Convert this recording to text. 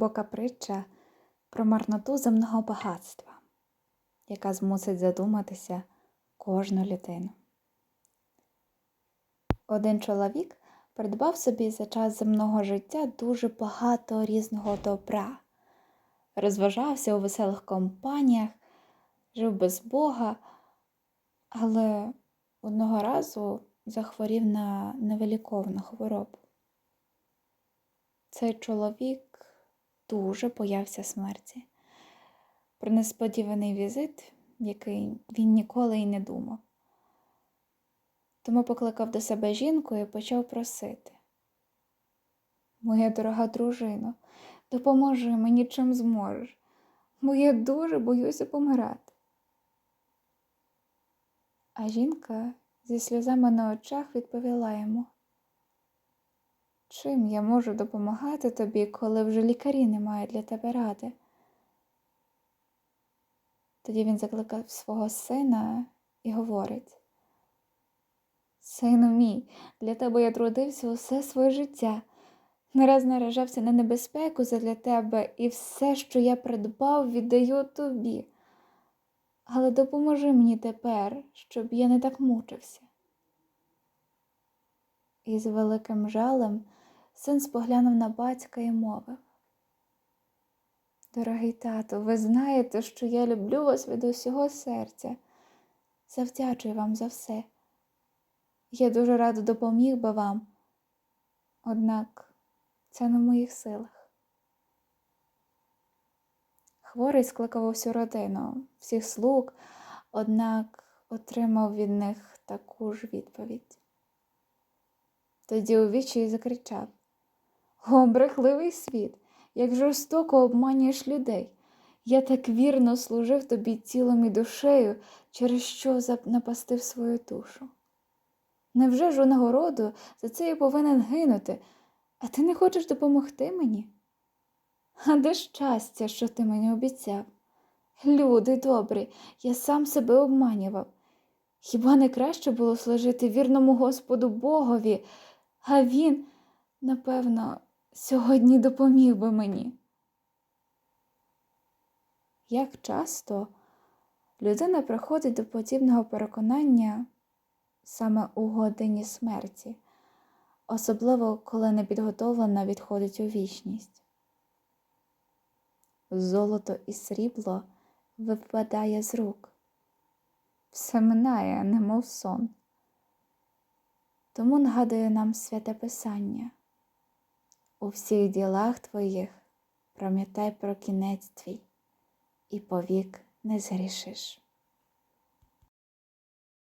глибока притча про марноту земного багатства, яка змусить задуматися кожну людину. Один чоловік придбав собі за час земного життя дуже багато різного добра, розважався у веселих компаніях, жив без Бога, але одного разу захворів на невиліковну хворобу. Цей чоловік дуже боявся смерті. Про несподіваний візит, який він ніколи й не думав. Тому покликав до себе жінку і почав просити. Моя дорога дружино, допоможи мені чим зможеш, бо я дуже боюся помирати. А жінка зі сльозами на очах відповіла йому. Чим я можу допомагати тобі, коли вже лікарі не мають для тебе ради? Тоді він закликав свого сина і говорить: Сину мій, для тебе я трудився усе своє життя, не раз наражався на небезпеку задля тебе, і все, що я придбав, віддаю тобі. Але допоможи мені тепер, щоб я не так мучився. І з великим жалем син споглянув на батька і мовив. Дорогий тато, ви знаєте, що я люблю вас від усього серця. Завдячую вам за все. Я дуже радо допоміг би вам, однак це не в моїх силах. Хворий скликав усю родину, всіх слуг, однак отримав від них таку ж відповідь. Тоді у вічі закричав О, брехливий світ, як жорстоко обманюєш людей. Я так вірно служив тобі тілом і душею, через що напастив свою душу. Невже ж у нагороду за це я повинен гинути, а ти не хочеш допомогти мені? А де щастя, що ти мені обіцяв? Люди добрі, я сам себе обманював. Хіба не краще було служити вірному Господу Богові, а він, напевно, сьогодні допоміг би мені? Як часто людина приходить до подібного переконання саме у годині смерті, особливо коли непідготовлена відходить у вічність. Золото і срібло випадає з рук, все минає, немов сон. Тому нагадує нам святе Писання. У всіх ділах твоїх пам'ятай про кінець твій і повік не згрішиш.